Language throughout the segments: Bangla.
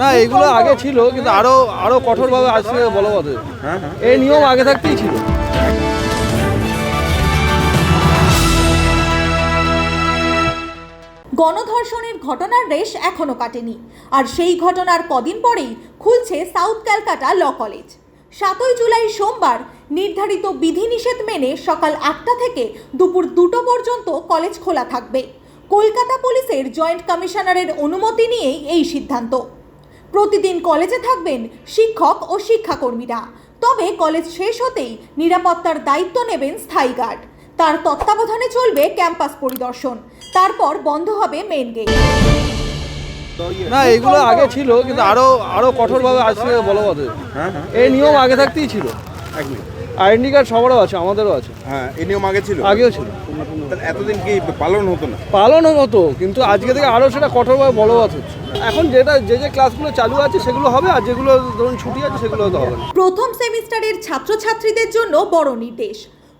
না এগুলো আগে ছিল কিন্তু আরও আরও কঠোরভাবে আসছে বলবৎ হ্যাঁ হ্যাঁ। এই নিয়ম আগে থাকতেই ছিল। গণধর্ষণের ঘটনার রেশ এখনও কাটেনি। আর সেই ঘটনার কদিন পরেই খুলছে সাউথ ক্যালকাটা ল কলেজ। সাতই জুলাই সোমবার নির্ধারিত বিধিনিষেধ মেনে সকাল আটটা থেকে দুপুর দুটো পর্যন্ত কলেজ খোলা থাকবে। কলকাতা পুলিশের জয়েন্ট কমিশনারের অনুমতি নিয়েই এই সিদ্ধান্ত। প্রতিদিন কলেজে থাকবেন শিক্ষক ও শিক্ষাকর্মীরা। তবে কলেজ শেষ হতেই নিরাপত্তার দায়িত্ব নেবেন স্থায়ী গার্ড। তার তত্ত্বাবধানে চলবে ক্যাম্পাস পরিদর্শন। তারপর বন্ধ হবে মেন গেট না এগুলো আগে ছিল কিন্তু আরও আরও কঠোরভাবে আসছে বলবৎ। হ্যাঁ হ্যাঁ। এই নিয়ম আগে থাকতেই ছিল। এক মিনিট। আইডেন্টি কার্ড সবারও আছে আমাদেরও আছে। হ্যাঁ এই নিয়ম আগে ছিল? আগেও ছিল। তাহলে এতদিন কি পালন হতো না? পালনও হতো কিন্তু আজকে থেকে আরও সেটা কঠোরভাবে বলবৎ হচ্ছে। এখন যেটা যে যে ক্লাসগুলো চালু আছে সেগুলো হবে আর যেগুলো ধরুন ছুটি আছে সেগুলো হয়তো হবে প্রথম সেমিস্টারের ছাত্রছাত্রীদের জন্য বড় নির্দেশ।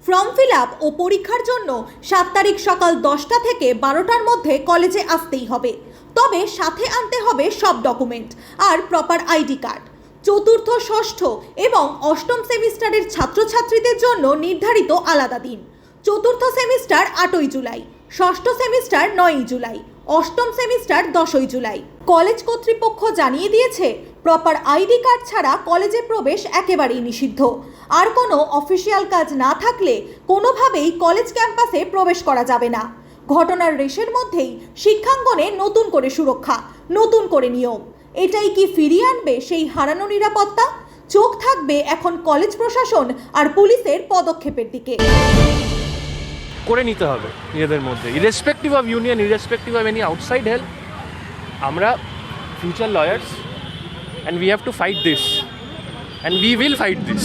ফর্ম ফিল আপ ও পরীক্ষার জন্য সাত তারিখ সকাল দশটা থেকে বারোটার মধ্যে কলেজে আসতেই হবে। তবে সাথে আনতে হবে সব ডকুমেন্ট আর প্রপার আইডি কার্ড। চতুর্থ, ষষ্ঠ এবং অষ্টম সেমিস্টারের ছাত্রছাত্রীদের জন্য নির্ধারিত আলাদা দিন। চতুর্থ সেমিস্টার আটই জুলাই, ষষ্ঠ সেমিস্টার নয়ই জুলাই, অষ্টম সেমিস্টার দশই জুলাই। কলেজ কর্তৃপক্ষ জানিয়ে দিয়েছে, প্রপার আইডি কার্ড ছাড়া কলেজে প্রবেশ একেবারেই নিষিদ্ধ। আর কোনো অফিসিয়াল কাজ না থাকলে কোনোভাবেই কলেজ ক্যাম্পাসে প্রবেশ করা যাবে না। ঘটনার রেশের মধ্যেই শিক্ষাঙ্গনে নতুন করে সুরক্ষা, নতুন করে নিয়ম। এটাই কি ফিরিয়ে আনবে সেই হারানো নিরাপত্তা? চোখ থাকবে এখন কলেজ প্রশাসন আর পুলিশের পদক্ষেপের দিকে। করে নিতে হবে নিজেদের মধ্যে। Irrespective of union irrespective of any outside help আমরা future lawyers and we have to fight this and we will fight this